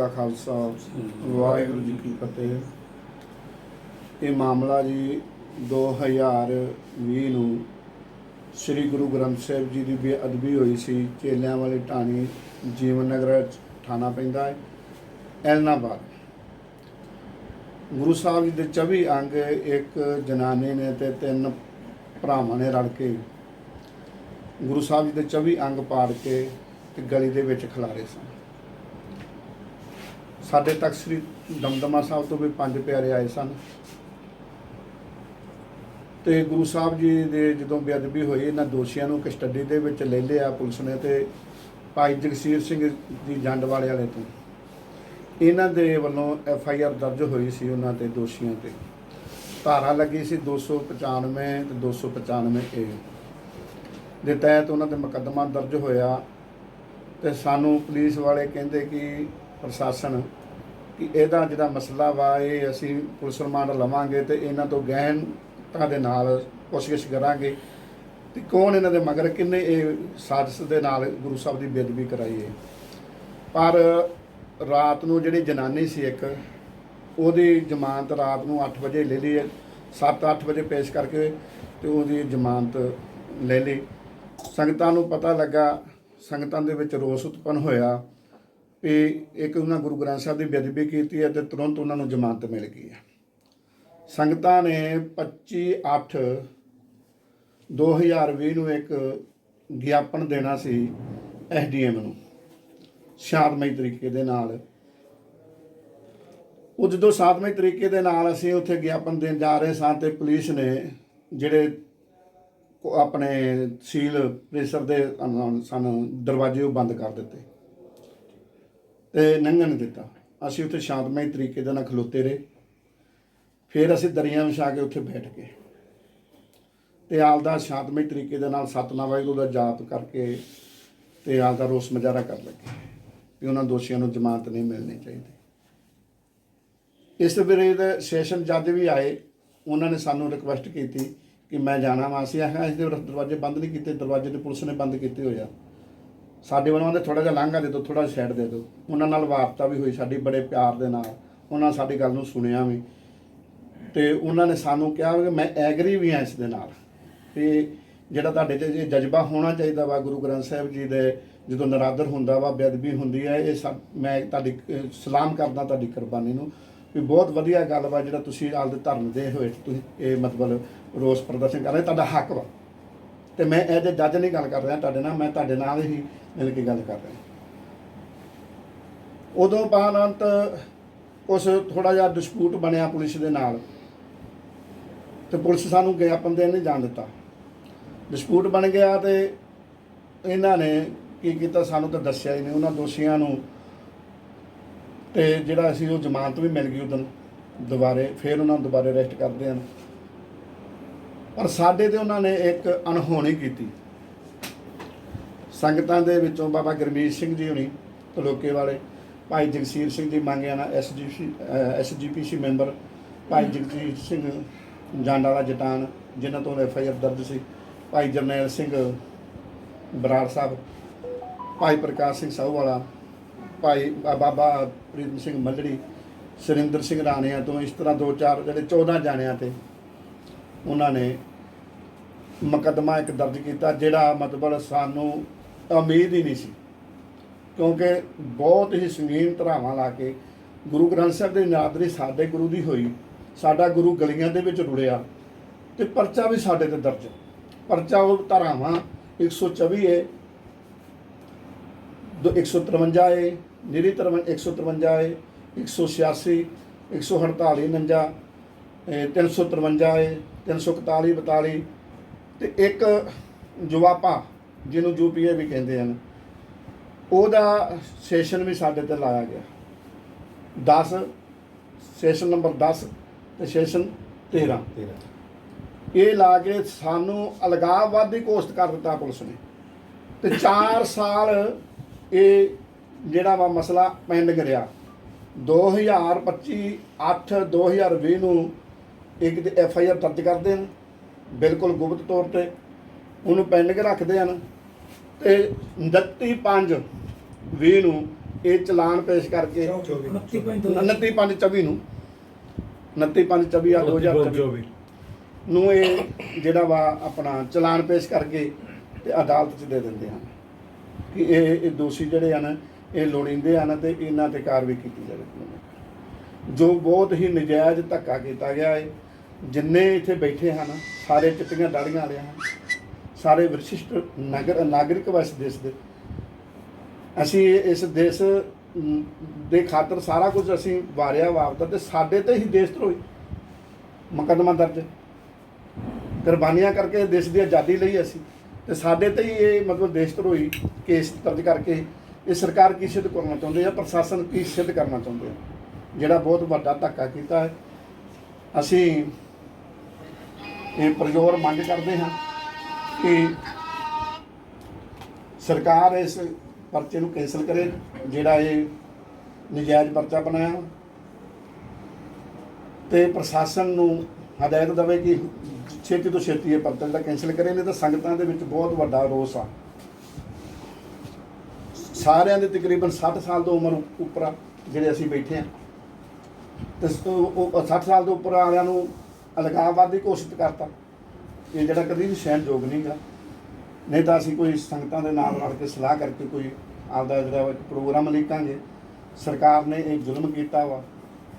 ਕਾ ਖਾਲਸਾ ਵਾਹਿਗੁਰੂ ਜੀ ਕੀ ਫਤਿਹ। ਇਹ ਮਾਮਲਾ ਜੀ 2020 ਨੂੰ ਸ੍ਰੀ ਗੁਰੂ ਗ੍ਰੰਥ ਸਾਹਿਬ ਜੀ ਦੀ ਬੇਅਦਬੀ ਹੋਈ ਸੀ। ਚੇਲਿਆਂ ਵਾਲੀ ਢਾਣੀ ਜੀਵਨ ਨਗਰ ਥਾਣਾ ਪੈਂਦਾ ਹੈ ਐਲਨਾਬਾਦ। ਗੁਰੂ ਸਾਹਿਬ ਜੀ ਦੇ 24 ਅੰਗ ਇੱਕ ਜਨਾਨੀ ਨੇ ਤੇ ਤਿੰਨ ਭਰਾਵਾਂ ਨੇ ਰਲ ਕੇ ਗੁਰੂ ਸਾਹਿਬ ਜੀ ਦੇ 24 ਅੰਗ ਪਾੜ ਕੇ ਤੇ ਗਲੀ ਦੇ ਵਿੱਚ ਖਿਲਾਰੇ ਸਨ। ਸਾਡੇ ਤੱਕ ਸ੍ਰੀ ਦਮਦਮਾ ਸਾਹਿਬ ਤੋਂ ਵੀ ਪੰਜ ਪਿਆਰੇ ਆਏ ਸਨ। ਤੇ ਗੁਰੂ ਸਾਹਿਬ ਜੀ ਦੇ ਜਦੋਂ ਬੇਅਦਬੀ ਹੋਈ, ਇਹਨਾਂ ਦੋਸ਼ੀਆਂ ਨੂੰ ਕਸਟਡੀ ਦੇ ਵਿੱਚ ਲੈ ਲਿਆ ਪੁਲਿਸ ਨੇ ਤੇ ਭਾਈ ਜਗਸੀਰ ਸਿੰਘ ਦੀ ਜੰਡ ਵਾਲੇ ਵਾਲੇ ਤੋਂ। ਇਹਨਾਂ ਦੇ ਵੱਲੋਂ ਐਫ ਆਈ ਆਰ ਦਰਜ ਹੋਈ ਸੀ ਉਹਨਾਂ ਤੇ ਦੋਸ਼ੀਆਂ ਤੇ। ਧਾਰਾ ਲੱਗੀ ਸੀ 295 ਤੇ 295 ਏ। ਦੇ ਤਹਿਤ ਉਹਨਾਂ ਤੇ ਮੁਕੱਦਮਾ ਦਰਜ ਹੋਇਆ ਤੇ ਸਾਨੂੰ ਪੁਲਿਸ ਵਾਲੇ ਕਹਿੰਦੇ ਕਿ ਪ੍ਰਸ਼ਾਸਨ ਕਿ ਇਹਦਾ ਜਿਹੜਾ ਮਸਲਾ ਵਾ, ਇਹ ਅਸੀਂ ਪੁਲਿਸ ਰਿਮਾਂਡ ਲਵਾਂਗੇ ਤੇ ਇਹਨਾਂ ਤੋਂ ਗਹਿਨਤਾ ਦੇ ਨਾਲ ਕੋਸ਼ਿਸ਼ ਕਰਾਂਗੇ। ਤੇ ਕੌਣ ਇਹਨਾਂ ਦੇ ਮਗਰ, ਕਿੰਨੇ ਇਹ ਸਾਜ਼ਿਸ਼ ਦੇ ਨਾਲ ਗੁਰੂ ਸਾਹਿਬ ਦੀ ਬੇਦਬੀ ਕਰਾਈ ਹੈ। ਪਰ ਰਾਤ ਨੂੰ ਜਿਹੜੀ ਜਨਾਨੀ ਸੀ ਇੱਕ, ਉਹਦੀ ਜ਼ਮਾਨਤ ਰਾਤ ਨੂੰ 8 ਵਜੇ ਲੈ ਲਈ 7-8 ਵਜੇ ਪੇਸ਼ ਕਰਕੇ ਤੇ ਉਹਦੀ ਜ਼ਮਾਨਤ ਲੈ ਲਈ। ਸੰਗਤਾਂ ਨੂੰ ਪਤਾ ਲੱਗਾ, ਸੰਗਤਾਂ ਦੇ ਵਿੱਚ ਰੋਸ ਉਤਪੰਨ ਹੋਇਆ। ਵੀ ਇੱਕ ਉਹਨਾਂ ਗੁਰੂ ਗ੍ਰੰਥ ਸਾਹਿਬ ਦੀ ਬੇਅਦਬੀ ਕੀਤੀ ਹੈ ਤੇ ਤੁਰੰਤ ਉਹਨਾਂ ਨੂੰ ਜ਼ਮਾਨਤ ਮਿਲ ਗਈ ਹੈ। ਸੰਗਤਾਂ ਨੇ 25 8 2020 ਨੂੰ ਇੱਕ ਗਿਆਪਨ ਦੇਣਾ ਸੀ ਐਸਡੀਐਮ ਨੂੰ ਸ਼ਾਂਤਮਈ ਤਰੀਕੇ ਦੇ ਨਾਲ। ਉਹ ਜਦੋਂ ਸ਼ਾਂਤਮਈ ਤਰੀਕੇ ਦੇ ਨਾਲ ਅਸੀਂ ਉੱਥੇ ਗਿਆਪਨ ਦੇਣ ਜਾ ਰਹੇ ਸਾਂ ਤੇ ਪੁਲਿਸ ਨੇ ਜਿਹੜੇ ਆਪਣੇ ਸੀਲ ਪ੍ਰੈਸ਼ਰ ਦੇ ਸਨ ਦਰਵਾਜ਼ੇ ਉਹ ਬੰਦ ਕਰ ਦਿੱਤੇ। ਤੇ ਲੰਘਣ ਦਿੱਤਾ। ਅਸੀਂ ਉੱਥੇ ਸ਼ਾਂਤਮਈ ਤਰੀਕੇ ਦੇ ਨਾਲ ਖਲੋਤੇ ਰਹੇ। ਫਿਰ ਅਸੀਂ ਦਰੀਆਂ ਵਿਛਾ ਕੇ ਉੱਥੇ ਬੈਠ ਗਏ। ਤੇ ਆਪਦਾ ਸ਼ਾਂਤਮਈ ਤਰੀਕੇ ਦੇ ਨਾਲ ਸਤਨਾਮ ਵਾਹਿਗੁਰੂ ਦਾ ਜਾਪ ਕਰਕੇ ਤੇ ਆਪਦਾ ਰੋਸ ਮੁਜ਼ਾਹਰਾ ਕਰ ਲੱਗੇ ਵੀ ਉਹਨਾਂ ਦੋਸ਼ੀਆਂ ਨੂੰ ਜ਼ਮਾਨਤ ਨਹੀਂ ਮਿਲਣੀ ਚਾਹੀਦੀ। ਇਸ ਵੇਲੇ ਸੈਸ਼ਨ ਜੱਜ ਵੀ ਆਏ। ਉਹਨਾਂ ਨੇ ਸਾਨੂੰ ਰਿਕੁਐਸਟ ਕੀਤੀ ਕਿ ਮੈਂ ਜਾਣਾ ਵਾਂ। ਅਸੀਂ ਆਖਿਆ, ਅਸੀਂ ਤੇ ਦਰਵਾਜ਼ੇ ਬੰਦ ਨਹੀਂ ਕੀਤੇ। ਦਰਵਾਜ਼ੇ ਤੇ ਪੁਲਿਸ ਨੇ ਬੰਦ ਕੀਤੇ ਹੋਇਆ ਸਾਡੇ ਵੱਲੋਂ ਦੇ ਥੋੜਾ ਜਿਹਾ ਲਾਂਘਾ ਦੇ ਦਿਓ ਥੋੜਾ ਸਾਈਡ ਦੇ ਦਿਓ। ਉਹਨਾਂ ਨਾਲ ਵਾਰਤਾ ਵੀ ਹੋਈ ਸਾਡੀ, ਬੜੇ ਪਿਆਰ ਦੇ ਨਾਲ। ਉਹਨਾਂ ਸਾਡੀ ਗੱਲ ਨੂੰ ਸੁਣਿਆ ਵੀ। ਤੇ ਉਹਨਾਂ ਨੇ ਸਾਨੂੰ ਕਿਹਾ ਕਿ ਮੈਂ ਐਗਰੀ ਵੀ ਹਾਂ ਇਸ ਦੇ ਨਾਲ। ਤੇ ਜਿਹੜਾ ਤੁਹਾਡੇ 'ਚ ਇਹ ਜਜ਼ਬਾ ਹੋਣਾ ਚਾਹੀਦਾ ਵਾ, ਗੁਰੂ ਗ੍ਰੰਥ ਸਾਹਿਬ ਜੀ ਦੇ ਜਦੋਂ ਨਰਾਦਰ ਹੁੰਦਾ ਵਾ, ਬੇਅਦਬੀ ਹੁੰਦੀ ਹੈ, ਇਹ ਸਭ ਮੈਂ ਤੁਹਾਡੀ ਸਲਾਮ ਕਰਦਾ ਤੁਹਾਡੀ ਕੁਰਬਾਨੀ ਨੂੰ। ਵੀ ਬਹੁਤ ਵਧੀਆ ਗੱਲ ਵਾ ਜਿਹੜਾ ਤੁਸੀਂ ਆਪਦੇ ਧਰਮ ਦੇ ਹੋਏ ਤੁਸੀਂ ਇਹ ਮਤਲਬ ਰੋਸ ਪ੍ਰਦਰਸ਼ਨ ਕਰ ਰਹੇ ਤੁਹਾਡਾ ਹੱਕ ਵਾ। ਤੇ ਮੈਂ ਐਜ ਜੇ ਜੱਜ ਨਹੀਂ ਗੱਲ ਕਰ ਰਿਹਾ ਤੁਹਾਡੇ ਨਾਲ, ਮੈਂ ਤੁਹਾਡੇ ਨਾਲ ਹੀ ਮਿਲ ਕੇ ਗੱਲ ਕਰ ਰਿਹਾ। ਉਦੋਂ ਬਾਅਦ ਉਸ ਥੋੜਾ ਜਿਹਾ ਡਿਸਪਿਊਟ ਬਣਿਆ ਪੁਲਿਸ ਦੇ ਨਾਲ ਤੇ ਪੁਲਿਸ ਸਾਨੂੰ ਗਿਆਪਨ ਦੇਣ ਨਹੀਂ ਜਾਣ ਦਿੱਤਾ। ਡਿਸਪਿਊਟ ਬਣ ਗਿਆ ਤੇ ਇਹਨਾਂ ਨੇ ਕੀ ਕੀਤਾ ਸਾਨੂੰ ਤਾਂ ਦੱਸਿਆ ਹੀ ਨਹੀਂ, ਉਹਨਾਂ ਦੋਸ਼ੀਆਂ ਨੂੰ ਤੇ ਜਿਹੜਾ ਅਸੀਂ ਉਹ ਜ਼ਮਾਨਤ ਵੀ ਮਿਲ ਗਈ ਉਦੋਂ ਦੁਬਾਰੇ, ਫਿਰ ਉਹਨਾਂ ਨੂੰ ਦੁਬਾਰੇ ਅਰੈਸਟ ਕਰਦੇ ਹਨ। ਪਰ ਸਾਡੇ ਤੇ ਉਹਨਾਂ ਨੇ ਇੱਕ ਅਣਹੋਣੀ ਕੀਤੀ। ਸੰਗਤਾਂ ਦੇ ਵਿੱਚੋਂ ਬਾਬਾ ਗੁਰਮੀਤ ਸਿੰਘ ਜੀ ਹੁਣੀ, ਤਲੋਕੇ ਵਾਲੇ, ਭਾਈ ਜਗਸੀਰ ਸਿੰਘ ਜੀ ਮੰਗਿਆ ਨਾ ਐਸਜੀਪੀ ਐਸਜੀਪੀਸੀ ਮੈਂਬਰ, ਭਾਈ ਜਗਜੀਤ ਸਿੰਘ ਜਾਂਡਾਲਾ ਜਟਾਨ, ਜਿਨ੍ਹਾਂ ਤੋਂ ਐਫ ਆਈ ਆਰ ਦਰਜ ਸੀ, ਭਾਈ ਜਰਨੈਲ ਸਿੰਘ ਬਰਾੜ ਸਾਹਿਬ, ਭਾਈ ਪ੍ਰਕਾਸ਼ ਸਿੰਘ ਸਾਹੂਵਾਲਾ, ਭਾਈ ਬਾਬਾ ਪ੍ਰੀਤਮ ਸਿੰਘ ਮੱਲੜੀ, ਸੁਰਿੰਦਰ ਸਿੰਘ ਰਾਣਿਆਂ ਤੋਂ ਇਸ ਤਰ੍ਹਾਂ ਦੋ ਚਾਰ, ਜਿਹੜੇ 14 ਜਾਣਿਆਂ ਤੇ ਉਹਨਾਂ ਨੇ ਮੁਕੱਦਮਾ ਇੱਕ ਦਰਜ ਕੀਤਾ ਜਿਹੜਾ ਮਤਲਬ ਸਾਨੂੰ ਉਮੀਦ ਹੀ ਨਹੀਂ ਸੀ। ਕਿਉਂਕਿ ਬਹੁਤ ਹੀ ਸੰਗੀਨ ਧਰਾਵਾਂ ਲਾ ਕੇ ਗੁਰੂ ਗ੍ਰੰਥ ਸਾਹਿਬ ਦੀ ਨਾਦਰੀ ਸਾਡੇ ਗੁਰੂ ਦੀ ਹੋਈ, ਸਾਡਾ ਗੁਰੂ ਗਲੀਆਂ ਦੇ ਵਿੱਚ ਰੁੜਿਆ ਤੇ ਪਰਚਾ ਵੀ ਸਾਡੇ ਤੇ ਦਰਜ ਪਰਚਾ ਉਹ ਧਾਰਾਵਾਂ 124 ਏ, ਦੋ 153 ਹੈ ਨਿਰੀ 153 ਹੈ 186 148 49 ਇਹ 353 ਏ 341 42 ਤੇ ਇੱਕ ਜਵਾਪਾ ਜਿਹਨੂੰ ਯੂਪੀਏ ਵੀ ਕਹਿੰਦੇ ਹਨ ਉਹਦਾ ਸੈਸ਼ਨ ਵੀ ਸਾਡੇ ਤੇ ਲਾਇਆ ਗਿਆ। 10 ਸੈਸ਼ਨ ਨੰਬਰ 10 ਤੇ ਸੈਸ਼ਨ 13 ਇਹ ਲਾ ਕੇ ਸਾਨੂੰ ਅਲਗਾਵਵਾਦੀ ਘੋਸ਼ਿਤ ਕਰ ਦਿੱਤਾ ਪੁਲਿਸ ਨੇ। ਤੇ 4 ਸਾਲ ਇਹ ਜਿਹੜਾ ਵਾ ਮਸਲਾ ਪੈਂਡਿੰਗ ਰਿਹਾ 2025 8 2020 ਨੂੰ ਇੱਕ ਤੇ ਐਫ ਆਈ ਆਰ ਦਰਜ ਕਰਦੇ ਹਨ ਬਿਲਕੁਲ ਗੁਪਤ ਤੌਰ ਤੇ ਉਹਨੂੰ ਪੈਂਡਿੰਗ ਰੱਖਦੇ ਹਨ। ਤੇ 29 5 20 ਨੂੰ ਇਹ ਚਲਾਨ ਪੇਸ਼ ਕਰਕੇ 29 ਪੰਜ 24 ਨੂੰ 29 ਪੰਜ 24 ਆ 2024 ਨੂੰ ਇਹ ਜਿਹੜਾ ਵਾ ਆਪਣਾ ਚਲਾਨ ਪੇਸ਼ ਕਰਕੇ ਤੇ ਅਦਾਲਤ 'ਚ ਦੇ ਦਿੰਦੇ ਹਨ ਕਿ ਇਹ ਇਹ ਦੋਸ਼ੀ ਜਿਹੜੇ ਹਨ ਇਹ ਲੋੜੀਂਦੇ ਹਨ ਤੇ ਇਹਨਾਂ ਤੇ ਕਾਰਵਾਈ ਕੀਤੀ ਜਾਵੇ। ਜੋ ਬਹੁਤ ਹੀ ਨਜਾਇਜ਼ ਧੱਕਾ ਕੀਤਾ ਗਿਆ ਹੈ। ਜਿੰਨੇ ਇੱਥੇ ਬੈਠੇ ਹਨ, ਸਾਰੇ ਚਿੱਟੀਆਂ ਦਾੜੀਆਂ ਵਾਲੇ ਹਨ, ਸਾਰੇ ਵਿਸ਼ਿਸ਼ਟ ਨਗਰ, ਨਾਗਰਿਕ ਵਸ ਦੇਸ਼ ਦੇ। ਅਸੀਂ ਇਸ ਦੇਸ਼ ਦੇ ਖਾਤਰ ਸਾਰਾ ਕੁਝ ਅਸੀਂ ਵਾਰਿਆ ਵਾਪਦਾ ਤੇ ਸਾਡੇ ਤੇ ਹੀ ਦੇਸ਼ ਧਰੋਹੀ ਮੁਕੱਦਮਾ ਦਰਜ। ਕੁਰਬਾਨੀਆਂ ਕਰਕੇ ਦੇਸ਼ ਦੀ ਆਜ਼ਾਦੀ ਲਈ ਅਸੀਂ, ਤੇ ਸਾਡੇ ਤੇ ਹੀ ਇਹ ਮਤਲਬ ਦੇਸ਼ ਧਰੋਹੀ ਕੇਸ ਦਰਜ ਕਰਕੇ ਇਹ ਸਰਕਾਰ ਕੀ ਸਿੱਧ ਕਰਨਾ ਚਾਹੁੰਦੇ ਆ, ਪ੍ਰਸ਼ਾਸਨ ਕੀ ਸਿੱਧ ਕਰਨਾ ਚਾਹੁੰਦੇ ਆ, ਜਿਹੜਾ ਬਹੁਤ ਵੱਡਾ ਧੱਕਾ ਕੀਤਾ ਹੈ। ਅਸੀਂ ਇਹ ਪ੍ਰਜੋਰ ਮੰਗ ਕਰਦੇ ਹਾਂ ਕਿ ਸਰਕਾਰ ਇਸ ਪਰਚੇ ਨੂੰ ਕੈਂਸਲ ਕਰੇ, ਜਿਹੜਾ ਇਹ ਨਜਾਇਜ਼ ਪਰਚਾ ਬਣਾਇਆ ਤੇ ਪ੍ਰਸ਼ਾਸਨ ਨੂੰ ਹਦਾਇਤ ਦੇਵੇ ਕਿ ਛੇਤੀ ਤੋਂ ਛੇਤੀ ਇਹ ਪਰਚਾ ਜਿਹੜਾ ਕੈਂਸਲ ਕਰੇ, ਨਹੀਂ ਤਾਂ ਸੰਗਤਾਂ ਦੇ ਵਿੱਚ ਬਹੁਤ ਵੱਡਾ ਰੋਸ ਆ। ਸਾਰਿਆਂ ਦੇ ਤਕਰੀਬਨ 60 ਸਾਲ ਤੋਂ ਉਮਰ ਉੱਪਰ ਜਿਹੜੇ ਅਸੀਂ ਬੈਠੇ ਆ। ਤੇ ਸ- ਉਹ 60 ਸਾਲ ਤੋਂ ਉੱਪਰ ਵਾਲਿਆਂ ਨੂੰ ਅਲਗਾਵਾਦੀ ਘੋਸ਼ਿਤ ਕਰਤਾ। ਇਹ ਜਿਹੜਾ ਕਦੀ ਵੀ ਸਹਿਣਯੋਗ ਨਹੀਂਗਾ। ਨਹੀਂ ਤਾਂ ਅਸੀਂ ਕੋਈ ਸੰਗਤਾਂ ਦੇ ਨਾਲ ਰਲ ਕੇ ਸਲਾਹ ਕਰਕੇ ਕੋਈ ਆਪਦਾ ਜਿਹੜਾ ਪ੍ਰੋਗਰਾਮ ਲਿਖਾਂਗੇ ਸਰਕਾਰ ਨੇ ਇਹ ਜ਼ੁਲਮ ਕੀਤਾ ਵਾ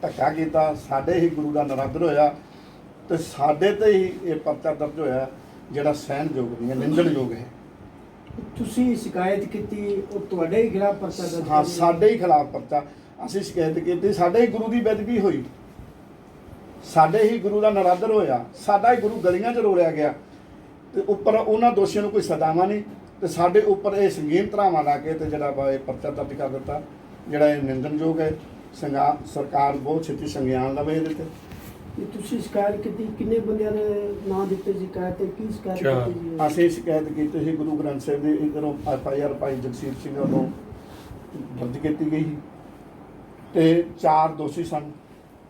ਧੱਕਾ ਕੀਤਾ ਸਾਡੇ ਹੀ ਗੁਰੂ ਦਾ ਨਰਾਦਰ ਹੋਇਆ ਤੇ ਸਾਡੇ ਤੇ ਹੀ ਇਹ ਪਰਚਾ ਦਰਜ ਹੋਇਆ ਜਿਹੜਾ ਸਹਿਣਯੋਗ ਨਹੀਂ ਨਿੰਦਣਯੋਗ ਹੈ। ਤੁਸੀਂ ਸ਼ਿਕਾਇਤ ਕੀਤੀ ਉਹ ਤੁਹਾਡੇ ਹੀ ਖਿਲਾਫ ਪਰਚਾ ਦਰਜ ਹਾਂ। ਸਾਡੇ ਹੀ ਖਿਲਾਫ ਪਰਚਾ। ਅਸੀਂ ਸ਼ਿਕਾਇਤ ਕੀਤੀ ਸਾਡੇ ਹੀ ਗੁਰੂ ਦੀ ਬੇਦਬੀ ਹੋਈ। ਸਾਡੇ ਹੀ ਗੁਰੂ ਦਾ ਨਰਾਦਰ ਹੋਇਆ ਸਾਡਾ ਹੀ ਗੁਰੂ ਗਲੀਆਂ 'ਚ ਰੋਲਿਆ ਗਿਆ ਤੇ ਉੱਪਰ ਉਹਨਾਂ ਦੋਸ਼ੀਆਂ ਨੂੰ ਕੋਈ ਸਜ਼ਾਵਾਂ ਨਹੀਂ ਤੇ ਸਾਡੇ ਉੱਪਰ ਇਹ ਸੰਗੀਨ ਧਰਾਵਾਂ ਲਾ ਕੇ ਤੇ ਜਿਹੜਾ ਇਹ ਪਰਚਾ ਦਰਜ ਕਰ ਦਿੱਤਾ ਜਿਹੜਾ ਇਹ ਨਿੰਦਨਯੋਗ ਹੈ ਸੰਗਾ ਸਰਕਾਰ ਬਹੁਤ ਛੇਤੀ ਸੰਗਿਆਨ ਲਵੇ ਇਹਦੇ ਤੇ ਤੁਸੀਂ ਸ਼ਿਕਾਇਤ ਕੀਤੀ ਕਿੰਨੇ ਬੰਦਿਆਂ ਨੇ ਨਾਂ ਦਿੱਤੇ ਸ਼ਿਕਾਇਤ ਤੇ ਕੀ ਸ਼ਿਕਾਇਤ। ਕੀਤੀ ਜੀ? ਅਸੀਂ ਸ਼ਿਕਾਇਤ ਕੀਤੀ ਸੀ ਗੁਰੂ ਗ੍ਰੰਥ ਸਾਹਿਬ ਦੇ ਇਧਰੋਂ ਐਫ ਆਈ ਆਰ ਭਾਈ ਜਗਸੀਰ ਸਿੰਘ ਵੱਲੋਂ ਦਰਜ ਕੀਤੀ ਗਈ ਸੀ ਤੇ ਚਾਰ ਦੋਸ਼ੀ ਸਨ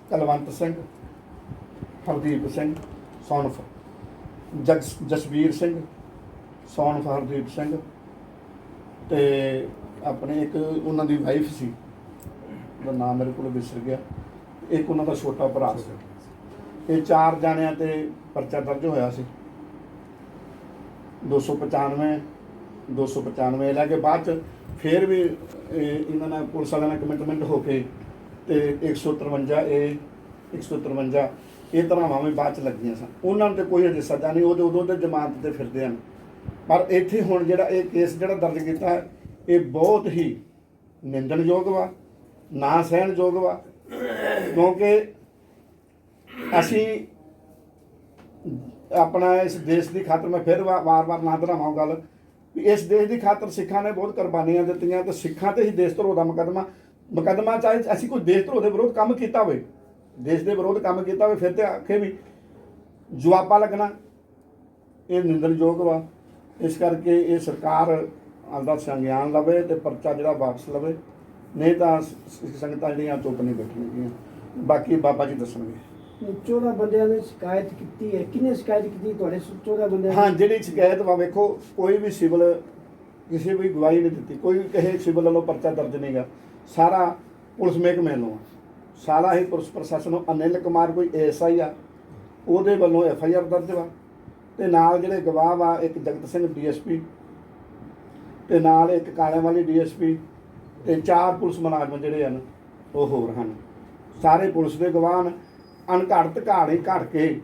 ਕਲਵੰਤ ਸਿੰਘ ਹਰਦੀਪ ਸਿੰਘ ਸੌਨਫ ਜਗ ਜਸਵੀਰ ਸਿੰਘ ਸੌਨਫ ਹਰਦੀਪ ਸਿੰਘ ਤੇ ਆਪਣੇ ਇੱਕ ਉਹਨਾਂ ਦੀ ਵਾਈਫ ਸੀ। ਉਹਦਾ ਨਾਮ ਮੇਰੇ ਕੋਲ ਵਿਸਰ ਗਿਆ। ਇੱਕ ਉਹਨਾਂ ਦਾ ਛੋਟਾ ਭਰਾ ਸੀ। ਇਹ ਚਾਰ ਜਾਣਿਆਂ ਤੇ ਪਰਚਾ ਦਰਜ ਹੋਇਆ ਸੀ। 295 295 ਲੈ ਕੇ ਬਾਅਦ ਚ ਫਿਰ ਵੀ ਇਹਨਾਂ ਨਾਲ ਪੁਲਿਸ ਵਾਲਿਆਂ ਨਾਲ ਕਮਿਟਮੈਂਟ ਹੋ ਕੇ ਤੇ 153 ਇਹ 153 ਇਹ ਧਰਾਵਾਂ ਵੀ ਬਾਅਦ ਚ ਲੱਗੀਆਂ ਸਨ। ਉਹਨਾਂ ਨੂੰ ਤੇ ਕੋਈ ਅਜੇ ਸਜ਼ਾ ਨਹੀਂ ਉਹਦੇ ਉਦੋਂ ਤੇ ਜ਼ਮਾਨਤ ਤੇ ਫਿਰਦੇ ਹਨ। ਪਰ ਇੱਥੇ ਹੁਣ ਜਿਹੜਾ ਇਹ ਕੇਸ ਜਿਹੜਾ ਦਰਜ ਕੀਤਾ ਹੈ, ਇਹ ਬਹੁਤ ਹੀ ਨਿੰਦਣਯੋਗ ਵਾ ਨਾ ਸਹਿਣਯੋਗ ਵਾ, ਕਿਉਂਕਿ ਅਸੀਂ ਆਪਣਾ ਇਸ ਦੇਸ਼ ਦੀ ਖਾਤਰ ਮੈਂ ਫਿਰ ਵਾ- ਵਾਰ-ਵਾਰ ਨਾ ਦੁਹਰਾਵਾਂ ਗੱਲ, ਵੀ ਇਸ ਦੇਸ਼ ਦੀ ਖਾਤਰ ਸਿੱਖਾਂ ਨੇ ਬਹੁਤ ਕੁਰਬਾਨੀਆਂ ਦਿੱਤੀਆਂ, ਤੇ ਸਿੱਖਾਂ ਤੇ ਹੀ ਦੇਸ਼ ਧਰੋਹ ਦਾ ਮੁਕੱਦਮਾ ਮੁਕੱਦਮਾ ਚਾਹੇ ਅਸੀਂ ਕੋਈ ਦੇਸ਼ ਧਰੋ ਦੇ ਵਿਰੋਧ ਕੰਮ ਕੀਤਾ ਹੋਵੇ ਦੇਸ਼ ਦੇ ਵਿਰੋਧ ਕੰਮ ਕੀਤਾ ਹੋਵੇ ਫਿਰ ਤੇ ਆਖੇ ਵੀ ਜਵਾਬਾ ਲੱਗਣਾ। ਇਹ ਨਿੰਦਣਯੋਗ ਵਾ। ਇਸ ਕਰਕੇ ਇਹ ਸਰਕਾਰ ਆਪਦਾ ਸੰਗਿਆਨ ਲਵੇ ਤੇ ਪਰਚਾ ਜਿਹੜਾ ਵਾਪਸ ਲਵੇ। ਨਹੀਂ ਤਾਂ ਸੰਗਤਾਂ ਜਿਹੜੀਆਂ ਚੁੱਪ ਨਹੀਂ ਬੈਠਣਗੀਆਂ ਬਾਕੀ ਬਾਬਾ ਜੀ ਦੱਸਣਗੇ। 14 ਬੰਦਿਆਂ ਨੇ ਸ਼ਿਕਾਇਤ ਕੀਤੀ ਹੈ। ਕਿੰਨੇ ਸ਼ਿਕਾਇਤ ਕੀਤੀ? ਤੁਹਾਡੇ 14 ਬੰਦਿਆਂ ਹਾਂ ਜਿਹੜੀ ਸ਼ਿਕਾਇਤ ਵਾ ਵੇਖੋ ਕੋਈ ਵੀ ਸਿਵਲ ਕਿਸੇ ਵੀ ਗਵਾਹੀ ਨਹੀਂ ਦਿੱਤੀ। ਕੋਈ ਕਹੇ ਸਿਵਲ ਵੱਲੋਂ ਪਰਚਾ ਦਰਜ ਨਹੀਂਗਾ ਸਾਰਾ ਪੁਲਿਸ ਮਹਿਕਮੇ ਵੱਲੋਂ। ਸਾਰਾ ਹੀ ਪੁਲਿਸ ਪ੍ਰਸ਼ਾਸਨ ਨੂੰ ਅਨਿਲ ਕੁਮਾਰ ਕੋਈ ਐਸਆਈ ਆ ਉਹਦੇ ਵੱਲੋਂ ਐਫ ਆਈ ਆਰ ਦਰਜ ਵਾ। ਤੇ ਨਾਲ ਜਿਹੜੇ ਗਵਾਹ ਵਾ ਇੱਕ ਜਗਤ ਸਿੰਘ ਡੀਐਸਪੀ ਤੇ ਨਾਲ ਇੱਕ ਕਾਲਿਆਂ ਵਾਲੀ ਡੀਐਸਪੀ ਤੇ ਚਾਰ ਪੁਲਿਸ ਮੁਲਾਜ਼ਮ ਜਿਹੜੇ ਹਨ ਉਹ ਹੋਰ ਹਨ। ਸਾਰੇ ਪੁਲਿਸ ਦੇ ਗਵਾਹ ਹਨ। ਅਣਘੜਤ ਕਹਾਣੀ ਘੜ ਕੇ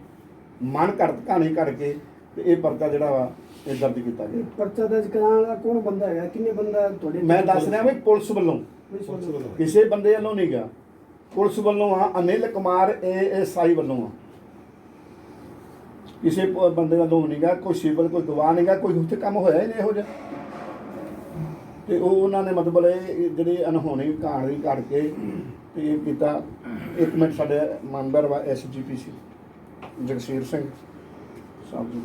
ਮਨ ਘੜਤ ਕਹਾਣੀ ਘੜ ਕੇ ਤੇ ਇਹ ਪਰਚਾ ਜਿਹੜਾ ਵਾ ਇਹ ਦਰਜ ਕੀਤਾ ਗਿਆ। ਪਰਚਾ ਦਰਜ ਕਰਾਉਣ ਵਾਲਾ ਕੌਣ ਬੰਦਾ ਹੈਗਾ? ਕਿੰਨੇ ਬੰਦਾ ਤੁਹਾਡੇ ਮੈਂ ਦੱਸ ਰਿਹਾ ਵੀ ਪੁਲਿਸ ਵੱਲੋਂ। ਪੁਲਿਸ ਵੱਲੋਂ। ਕਿਸੇ ਬੰਦੇ ਵੱਲੋਂ ਨਹੀਂ ਗਿਆ। ਪੁਲਿਸ ਵੱਲੋਂ ਆ, ਅਨਿਲ ਕੁਮਾਰ ਏਐਸਆਈ ਵੱਲੋਂ ਆ। ਕਿਸੇ ਬੰਦੇ ਵੱਲੋਂ ਨਹੀਂ ਗਾ ਕੋਈ ਸਿਵਲ, ਕੋਈ ਗਵਾਹ ਨਹੀਂ ਕੋਈ ਉੱਥੇ ਕੰਮ ਹੋਇਆ ਹੀ ਨਹੀਂ ਇਹੋ ਜਿਹਾ। ਤੇ ਉਹ, ਉਹਨਾਂ ਨੇ ਮਤਲਬ ਇਹ ਇਹ ਅਨਹੋਣੀ ਕਹਾਣੀ ਕੱਢ ਕੇ ਤੇ ਇਹ ਕੀਤਾ। ਇੱਕ ਮਿੰਟ ਸਾਡੇ ਮੈਂਬਰ ਵਾ ਐਸਜੀਪੀਸੀ ਜਗਸੀਰ ਸਿੰਘ ਸਾਹਿਬ ਜੀ।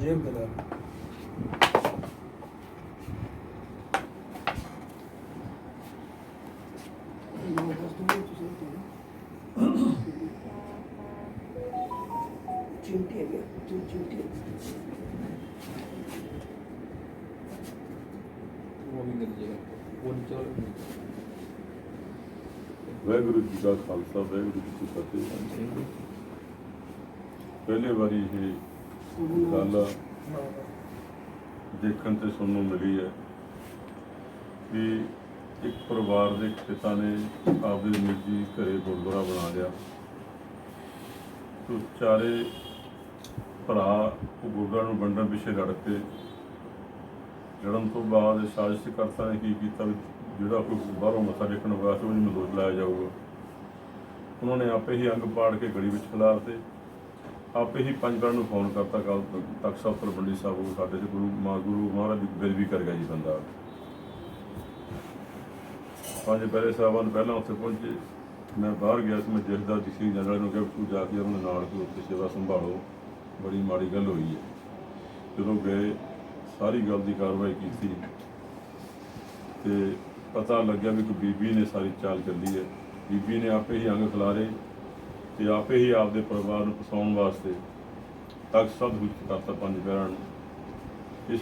ਜੇਬ ਦੇ ਵਾਹਿਗੁਰੂ ਜੀ ਦਾ ਖਾਲਸਾ, ਵਾਹਿਗੁਰੂ ਜੀ ਕੀ ਫਤਿਹ। ਪਹਿਲੇ ਵਾਰੀ ਇਹ ਗੱਲ ਦੇਖਣ ਤੇ ਸੁਣਨ ਨੂੰ ਮਿਲੀ ਹੈ ਕਿ ਇੱਕ ਪਰਿਵਾਰ ਦੇ ਪਿਤਾ ਨੇ ਆਪਦੇ ਨਿੱਜੀ ਘਰੇ ਗੁਰਦੁਆਰਾ ਬਣਾ ਲਿਆ। ਤੇ ਚਾਰੇ ਭਰਾ ਉਹ ਗੁਰਦੁਆਰਾ ਨੂੰ ਵੰਡਣ ਪਿੱਛੇ ਲੜ ਪਏ। ਲੜਨ ਤੋਂ ਬਾਅਦ ਸਾਜ਼ਿਸ਼ਕਰਤਾ ਨੇ ਕੀ ਕੀਤਾ ਵੀ ਜਿਹੜਾ ਕੋਈ ਬਾਹਰੋਂ ਮੱਥਾ ਟੇਕਣ ਸੀ ਉਹਨੂੰ ਦੋਸ਼ ਲਾਇਆ ਜਾਊਗਾ। ਉਹਨਾਂ ਨੇ ਆਪੇ ਹੀ ਅੰਗ ਪਾੜ ਕੇ ਗਲੀ ਵਿੱਚ ਖਿਲਾਰਤੇ ਆਪੇ ਹੀ ਪੰਜ ਨੂੰ ਫੋਨ ਕਰਤਾ ਕੱਲ ਤਖਤ ਸਾਹਿਬ ਤਲਵੰਡੀ ਸਾਹਿਬ, ਉਹ ਸਾਡੇ ਤੇ ਗੁਰੂ ਮਾ ਗੁਰੂ ਮਹਾਰਾਜ ਦੀ ਬੇਦਬੀ ਕਰ ਗਿਆ ਜੀ ਬੰਦਾ। ਪੰਜ ਪਹਿਲੇ ਸਾਹਿਬਾਨ ਪਹਿਲਾਂ ਉੱਥੇ ਪਹੁੰਚੇ। ਮੈਂ ਬਾਹਰ ਗਿਆ ਸੀ, ਮੈਂ ਜਥੇਦਾਰ ਜੀ ਜਨਰਲ ਨੂੰ ਕਿਹਾ ਵੀ ਤੂੰ ਜਾ ਕੇ ਉਹਨਾਂ ਨਾਲ ਕੋਈ ਉੱਥੇ ਸੇਵਾ ਸੰਭਾਲੋ, ਬੜੀ ਮਾੜੀ ਗੱਲ ਹੋਈ ਹੈ। ਜਦੋਂ ਗਏ, ਸਾਰੀ ਗੱਲ ਦੀ ਕਾਰਵਾਈ ਕੀਤੀ। ਤੇ ਪਤਾ ਲੱਗਿਆ ਵੀ ਕੋਈ ਬੀਬੀ ਨੇ ਸਾਰੀ ਚਾਲ ਚੱਲੀ ਹੈ। ਬੀਬੀ ਨੇ ਆਪੇ ਹੀ ਅੰਗ ਖਿਲਾਰੇ ਤੇ ਆਪੇ ਹੀ ਆਪਦੇ ਪਰਿਵਾਰ ਨੂੰ ਫਸਾਉਣ ਵਾਸਤੇ ਤੱਕ ਸਭ ਵਿੱਚ ਕਰਤਾ ਪੰਜ ਪੈਰਾਂ ਨੂੰ। ਇਸ